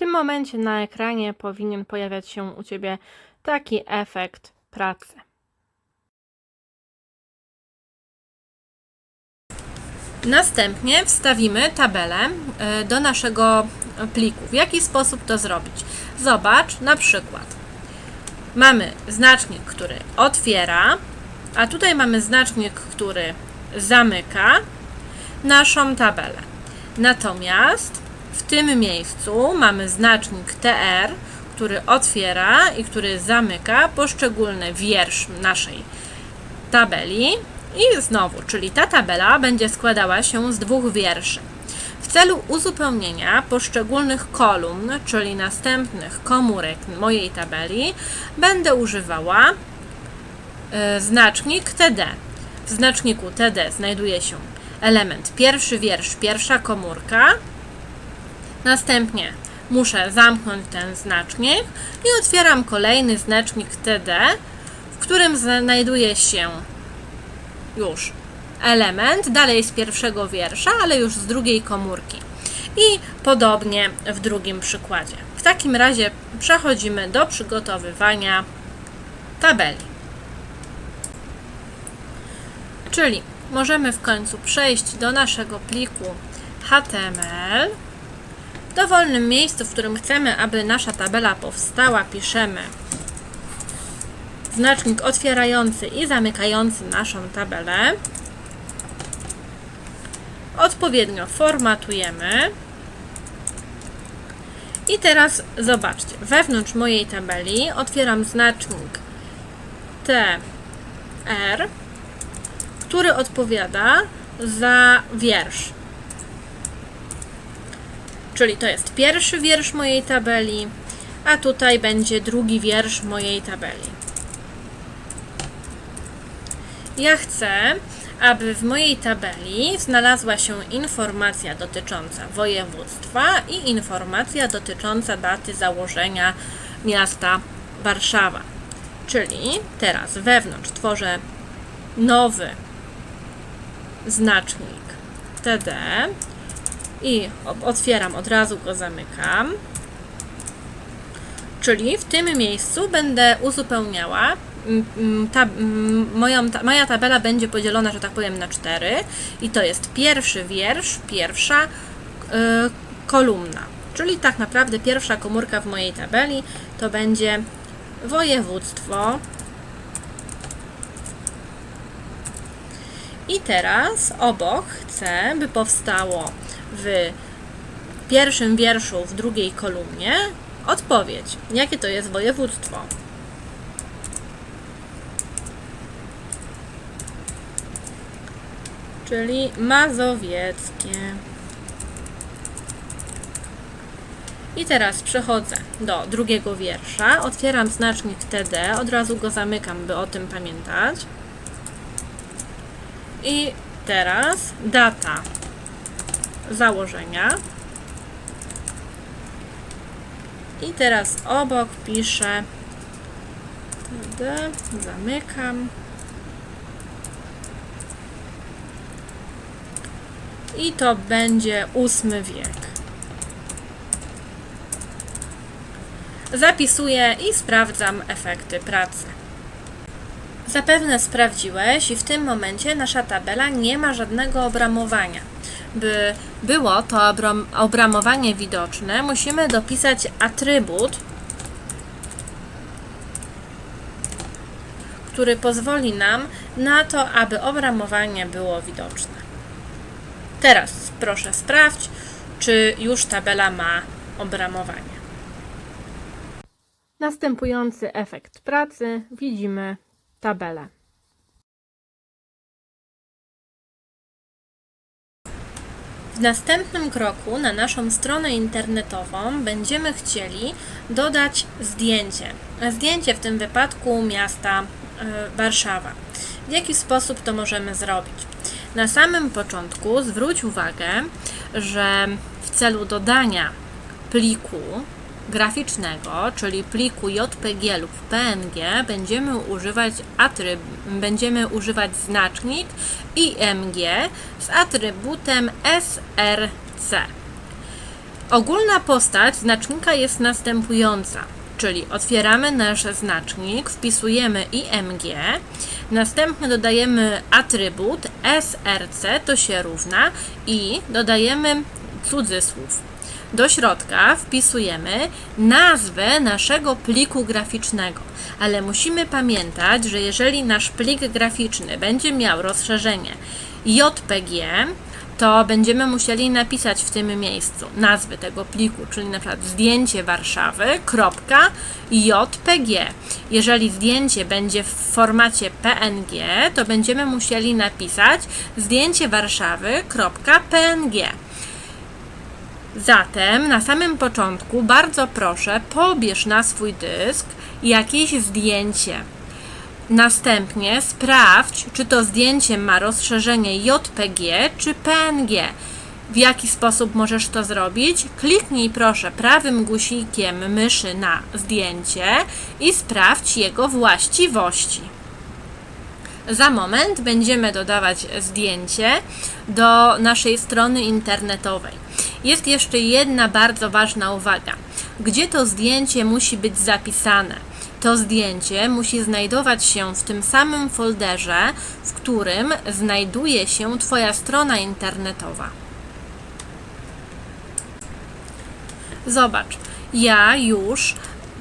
tym momencie na ekranie powinien pojawiać się u Ciebie taki efekt pracy. Następnie wstawimy tabelę e, do naszego pliku. W jaki sposób to zrobić? Zobacz, na przykład mamy znacznik, który otwiera, a tutaj mamy znacznik, który zamyka naszą tabelę. Natomiast w tym miejscu mamy znacznik TR, który otwiera i który zamyka poszczególny wiersz naszej tabeli. I znowu, czyli ta tabela będzie składała się z dwóch wierszy. W celu uzupełnienia poszczególnych kolumn, czyli następnych komórek mojej tabeli, będę używała e, znacznik TD. W znaczniku TD znajduje się element pierwszy wiersz, pierwsza komórka. Następnie muszę zamknąć ten znacznik i otwieram kolejny znacznik TD, w którym znajduje się już element, dalej z pierwszego wiersza, ale już z drugiej komórki. I podobnie w drugim przykładzie. W takim razie przechodzimy do przygotowywania tabeli. Czyli możemy w końcu przejść do naszego pliku HTML. W dowolnym miejscu, w którym chcemy, aby nasza tabela powstała, piszemy znacznik otwierający i zamykający naszą tabelę. Odpowiednio formatujemy. I teraz zobaczcie, wewnątrz mojej tabeli otwieram znacznik TR, który odpowiada za wiersz. Czyli to jest pierwszy wiersz mojej tabeli, a tutaj będzie drugi wiersz mojej tabeli. Ja chcę, aby w mojej tabeli znalazła się informacja dotycząca województwa i informacja dotycząca daty założenia miasta Warszawa. Czyli teraz wewnątrz tworzę nowy znacznik TD i otwieram, od razu go zamykam. Czyli w tym miejscu będę uzupełniała ta, moją, ta, moja tabela będzie podzielona, że tak powiem, na cztery i to jest pierwszy wiersz, pierwsza y, kolumna. Czyli tak naprawdę pierwsza komórka w mojej tabeli to będzie województwo. I teraz obok chcę, by powstało w pierwszym wierszu, w drugiej kolumnie odpowiedź, jakie to jest województwo. czyli mazowieckie. I teraz przechodzę do drugiego wiersza, otwieram znacznik TD, od razu go zamykam, by o tym pamiętać. I teraz data założenia. I teraz obok piszę TD, zamykam. i to będzie ósmy wiek. Zapisuję i sprawdzam efekty pracy. Zapewne sprawdziłeś i w tym momencie nasza tabela nie ma żadnego obramowania. By było to obramowanie widoczne, musimy dopisać atrybut, który pozwoli nam na to, aby obramowanie było widoczne. Teraz proszę sprawdź, czy już tabela ma obramowanie. Następujący efekt pracy widzimy tabelę. W następnym kroku na naszą stronę internetową będziemy chcieli dodać zdjęcie. Zdjęcie w tym wypadku miasta e, Warszawa. W jaki sposób to możemy zrobić? Na samym początku zwróć uwagę, że w celu dodania pliku graficznego, czyli pliku JPG lub PNG, będziemy używać atryb, będziemy używać znacznik IMG z atrybutem SRC. Ogólna postać znacznika jest następująca, czyli otwieramy nasz znacznik, wpisujemy img, następnie dodajemy atrybut src, to się równa i dodajemy cudzysłów. Do środka wpisujemy nazwę naszego pliku graficznego, ale musimy pamiętać, że jeżeli nasz plik graficzny będzie miał rozszerzenie JPG, to będziemy musieli napisać w tym miejscu nazwy tego pliku, czyli na przykład zdjęcie Warszawy, JPG. Jeżeli zdjęcie będzie w formacie PNG, to będziemy musieli napisać zdjęcie Warszawy, PNG. Zatem na samym początku bardzo proszę pobierz na swój dysk jakieś zdjęcie. Następnie sprawdź, czy to zdjęcie ma rozszerzenie JPG czy PNG. W jaki sposób możesz to zrobić? Kliknij proszę prawym guzikiem myszy na zdjęcie i sprawdź jego właściwości. Za moment będziemy dodawać zdjęcie do naszej strony internetowej. Jest jeszcze jedna bardzo ważna uwaga. Gdzie to zdjęcie musi być zapisane? To zdjęcie musi znajdować się w tym samym folderze, w którym znajduje się Twoja strona internetowa. Zobacz, ja już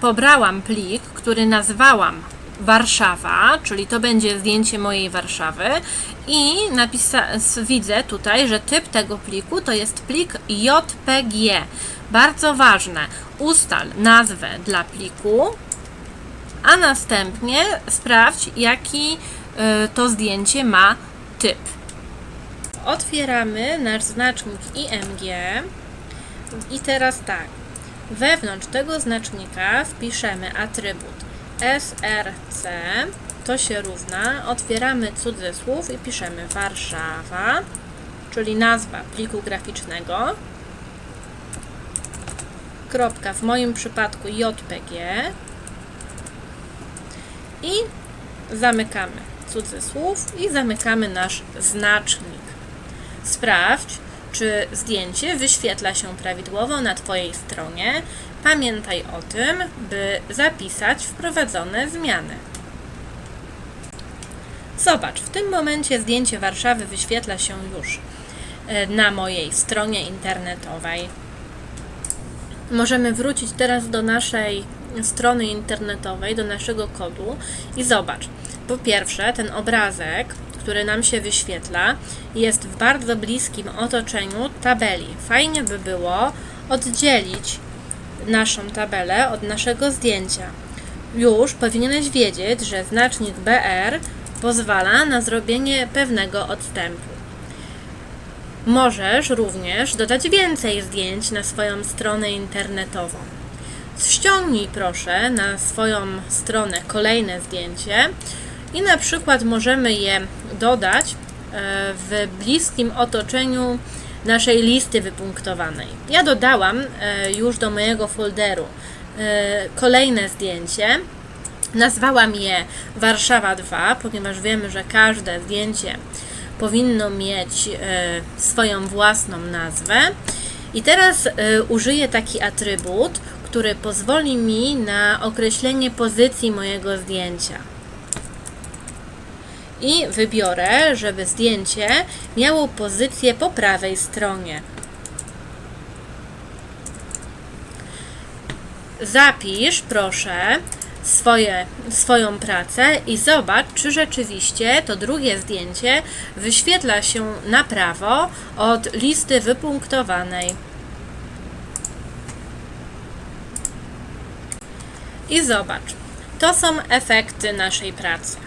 pobrałam plik, który nazwałam Warszawa, czyli to będzie zdjęcie mojej Warszawy i widzę tutaj, że typ tego pliku to jest plik JPG. Bardzo ważne, ustal nazwę dla pliku, a następnie sprawdź, jaki y, to zdjęcie ma typ. Otwieramy nasz znacznik IMG i teraz tak. Wewnątrz tego znacznika wpiszemy atrybut src, to się równa, otwieramy cudzysłów i piszemy Warszawa, czyli nazwa pliku graficznego, kropka, w moim przypadku JPG i zamykamy cudzysłów i zamykamy nasz znacznik. Sprawdź, czy zdjęcie wyświetla się prawidłowo na Twojej stronie. Pamiętaj o tym, by zapisać wprowadzone zmiany. Zobacz, w tym momencie zdjęcie Warszawy wyświetla się już e, na mojej stronie internetowej. Możemy wrócić teraz do naszej strony internetowej, do naszego kodu i zobacz. Po pierwsze, ten obrazek, który nam się wyświetla, jest w bardzo bliskim otoczeniu tabeli. Fajnie by było oddzielić naszą tabelę od naszego zdjęcia. Już powinieneś wiedzieć, że znacznik BR pozwala na zrobienie pewnego odstępu. Możesz również dodać więcej zdjęć na swoją stronę internetową. Ściągnij proszę na swoją stronę kolejne zdjęcie i na przykład możemy je dodać e, w bliskim otoczeniu naszej listy wypunktowanej. Ja dodałam e, już do mojego folderu e, kolejne zdjęcie. Nazwałam je Warszawa 2, ponieważ wiemy, że każde zdjęcie powinno mieć swoją własną nazwę. I teraz użyję taki atrybut, który pozwoli mi na określenie pozycji mojego zdjęcia. I wybiorę, żeby zdjęcie miało pozycję po prawej stronie. Zapisz, proszę, swoje, swoją pracę i zobacz, czy rzeczywiście to drugie zdjęcie wyświetla się na prawo od listy wypunktowanej. I zobacz, to są efekty naszej pracy.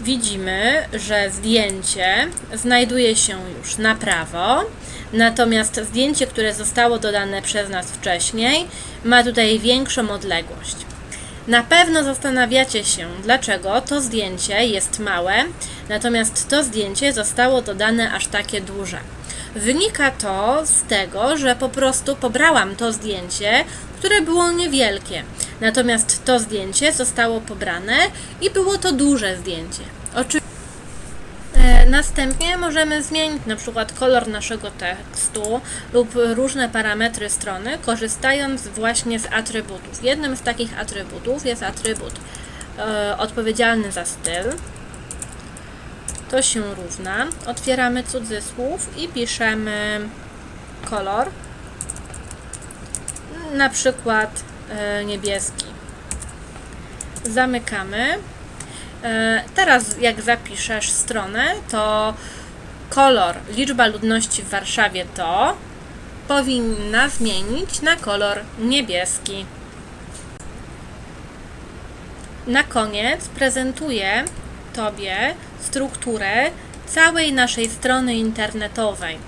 Widzimy, że zdjęcie znajduje się już na prawo, natomiast zdjęcie, które zostało dodane przez nas wcześniej, ma tutaj większą odległość. Na pewno zastanawiacie się, dlaczego to zdjęcie jest małe, natomiast to zdjęcie zostało dodane aż takie duże. Wynika to z tego, że po prostu pobrałam to zdjęcie, które było niewielkie. Natomiast to zdjęcie zostało pobrane i było to duże zdjęcie. Oczy... E, Następnie możemy zmienić na przykład kolor naszego tekstu lub różne parametry strony, korzystając właśnie z atrybutów. Jednym z takich atrybutów jest atrybut e, odpowiedzialny za styl. To się równa. Otwieramy cudzysłów i piszemy kolor, na przykład niebieski. Zamykamy. E, Teraz jak zapiszesz stronę, to kolor, liczba ludności w Warszawie to powinna zmienić na kolor niebieski. Na koniec prezentuję Tobie strukturę całej naszej strony internetowej.